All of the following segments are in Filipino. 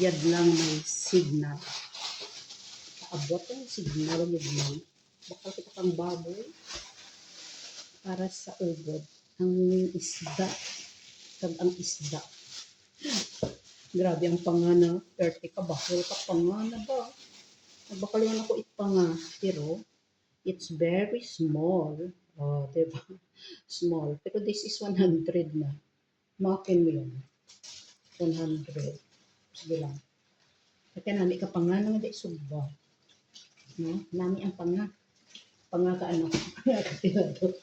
Yad lang may signal. Kaabot ang signal yad lang. Bakal kita kang baboy para sa ubod. Ang isda. Kag ang isda. Grabe ang pangana. 30 ka bahol ka pangana ba? Nagbakaliwan ako ipanga. Pero, it's very small. Oh, diba? Small. Pero this is 100 na. Makin mo yun. 100. Sige lang. Kaya nami ka panga nga di subba. No? Nami ang panga. Panga ka ano? Ka tinado.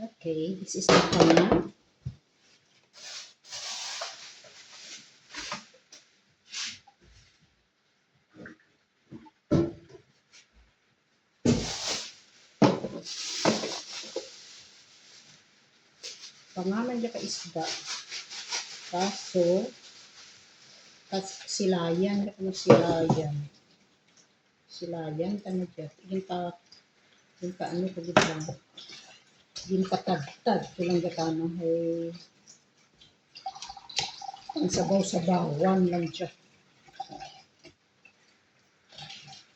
Okay, this is the panga. Pangalan niya ka isda. Kaso, kas silayan, ano silayan. Silayan, ano dyan. Yung pa, yung pa ano, pagod lang. Yung patagtag, kulang gatano, eh, ang sabaw-sabawan lang siya.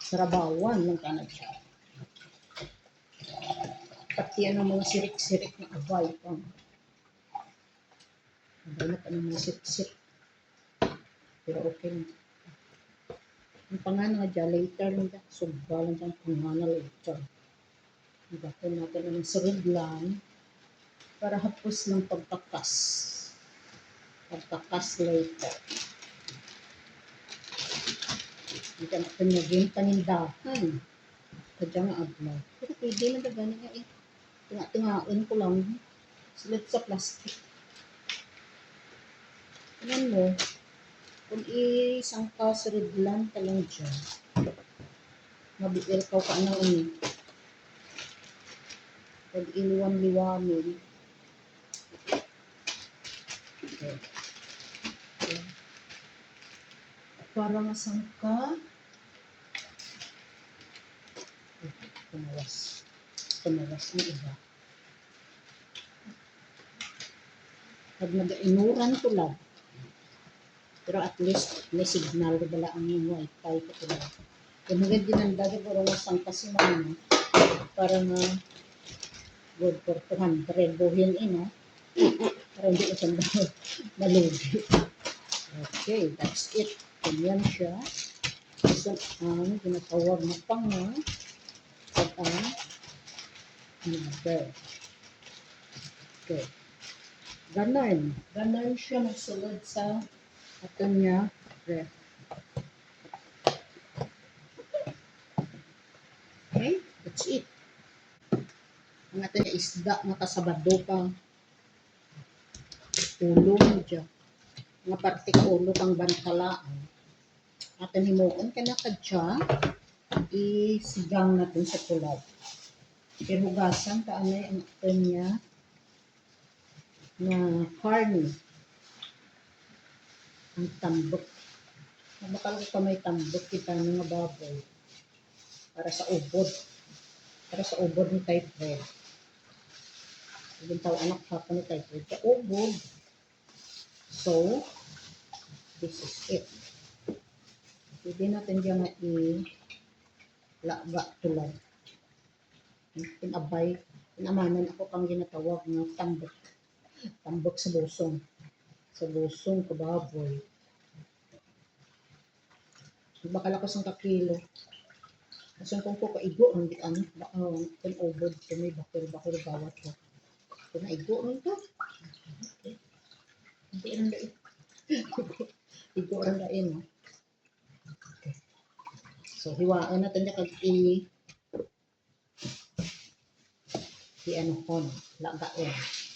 Sarabawan lang ka na siya. Pati ano mga sirik-sirik na abay pang. Abay na pa ng mga sirik-sirik. Pero okay lang. Ang pangalan nga dyan, later lang dyan. Subba lang dyan, pangalan later. Ibakon natin ng sunod lang para hapos ng pagkakas. Pagkakas later. Hindi ka na pinagin panindahan. Kadya nga adlaw. Pero pwede na ba gani nga eh. Tinga-tingain ko lang. Sulit sa plastic. Alam mo, kung isang ka sa redlan ka lang dyan, mabiil ka ka na uni. Pag iliwan-liwanin. Okay. Okay. Para masangka. Tumawas. Tumawas ang iba. Pag nag-inuran ko lang. Pero at least may signal ko bala ang yung wifi ko lang. Kung hanggang dinanda ko pero masang kasi mga para nga good for 200 buhin ino. Para hindi ko siya na- nalugi. Okay, that's it. Ganyan siya. Isa ang ginatawag na panga at ang number. Okay. Ganon. Ganon siya magsulod sa ato niya ref. Okay, that's it. Ang ato niya isda nga kasabado pa. Ulo mo dyan. Nga ulo kang bantalaan. Ato himuon ka na ka dyan. Isigang natin sa kulab. Ihugasan ka anay ang ato niya na carne ang tambok. Nabakal ko may tambok kita ng mga baboy para sa ubod. Para sa ubod ni typhoid. Ibig tao anak pa ni typhoid. Sa ubod. So, this is it. Pwede natin dyan nga i-laga tulad. Pinabay, pinamanan ako kang ginatawag ng tambok. Tambok sa busong sa busong kababoy. Bakalakas ang kakilo. Kasi kung ko kaigo, di ano, kung ubod, kung may bakil, bakil bawat ko. Kung naigo, ano ito? Hindi lang dain. Igo lang dain, no? Okay. So, hiwaan natin niya kag i i ano kon, lagain.